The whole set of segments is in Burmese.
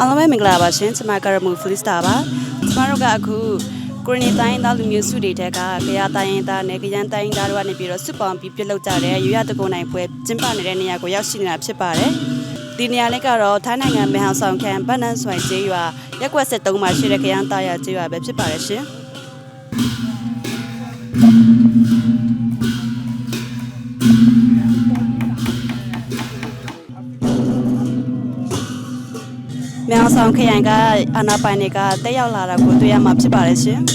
အားလုံးပဲမင်္ဂလာပါရှင်ကျွန်မကရမူဖလစ်စတာပါကျွန်တော်တို့ကအခုကိုရီနီတိုင်းသားလူမျိုးစုတွေတဲကကြရတိုင်းသားနဲ့ကြရန်တိုင်းသားတို့ကနေပြီးတော့စုပေါင်းပြီးပြုလုပ်ကြတဲ့ရွရတကုံနိုင်ပွဲကျင်းပနေတဲ့နေရာကိုရောက်ရှိနေတာဖြစ်ပါတယ်ဒီနေရာလေးကတော့ထိုင်းနိုင်ငံမဲဟောင်ဆောင်ခန်ဗန်နန်ဆွိုင်ကျေးရွာရက်ကွက်73မှာရှိတဲ့ကြရန်သားရကျေးရွာပဲဖြစ်ပါတယ်ရှင် မြောင်ဆောင်ခရိုင်ကအာနာပိုင်တွေကတက်ရောက်လာတာကိုတွေ့ရမှာဖြစ်ပါတယ်ရှင်။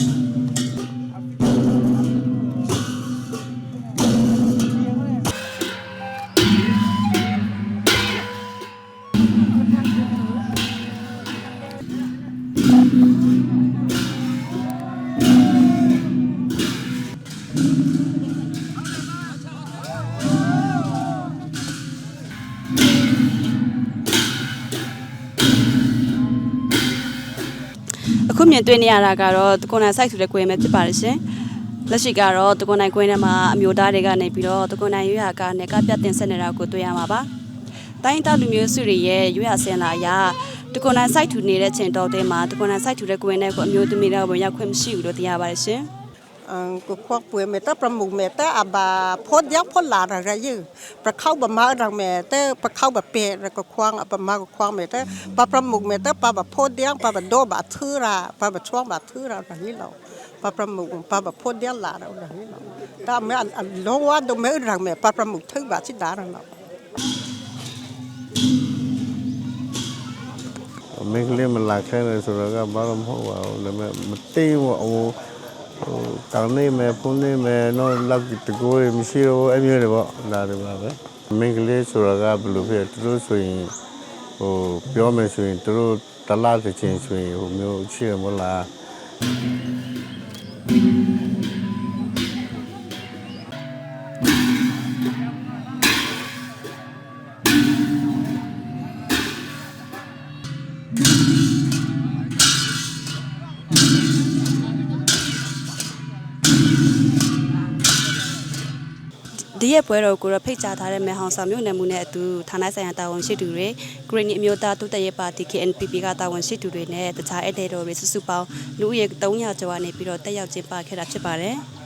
အခုမြင်တွေ့နေရတာကတော့တကွန်နိုင် site ဆိုတဲ့ကွင်းပဲဖြစ်ပါတယ်ရှင်။လက်ရှိကတော့တကွန်နိုင်ကွင်းထဲမှာအမျိုးသားတွေကနေပြီးတော့တကွန်နိုင်ရွေးရာကနယ်ကပြတ်တင်ဆက်နေတာကိုတွေ့ရမှာပါ။တိုင်းသားလူမျိုးစုတွေရဲ့ရွေးရာဆင်လာအရာတကွန်နိုင် site ထူနေတဲ့ချိန်တော်တဲမှာတကွန်နိုင် site ထူတဲ့ကွင်းထဲကိုအမျိုးသမီးတွေကဝင်ရောက်ခွင့်မရှိဘူးလို့သိရပါတယ်ရှင်။อัง กูควักป่วยเมตาประมุกเมตาอาบาพดยักพดหลานอะไรยื้ประเข้าบะมารังเมตาประเข้าบะเปะแล้วก็ควงอาบะมาก็ควงเมตาปะประมุกเมตาปะบะพดยักปะบะโดบะทื่อราปะบะช่วงบะทื่อราอะไรนี้เราปะประมุกปะบะพดยักหลานอะไรนี้เราถ้าไม่อันลงว่าดมไม่รังเมปะประมุกทื่อบะชิดาเรา mình lên mình lạc cái này rồi nó gặp bao lắm hậu vào là mình tiêu vào ဟိုဟိုတောင်းနေမယ်ဖုန်းနေမယ်တော့လောက်တကိုးမရှိတော့အမျိုးတွေပေါ့ဒါတွေပါပဲမင်းကလေးဆိုတော့ကဘယ်လိုဖြစ်သူတို့ဆိုရင်ဟိုပြောမယ်ဆိုရင်သူတို့တလားတစ်ချင်းဆိုရင်ဟိုမျိုးရှိရမလား ဒီရဲ့ပွဲတော်ကိုတော့ဖိတ်ကြားထားတဲ့မဲဟောင်ဆောင်မြို့နယ်မှုနဲ့အတူဌာနဆိုင်ရာတာဝန်ရှိသူတွေဂရင်းနီအမျိုးသားတိုးတက်ရေးပါတီ KNPP ကတာဝန်ရှိသူတွေနဲ့တခြားဧည့်သည်တော်တွေစုစုပေါင်းလူဦးရေ300ကျော်ကနေပြီးတော့တက်ရောက်ကျင်းပခဲ့တာဖြစ်ပါတယ်။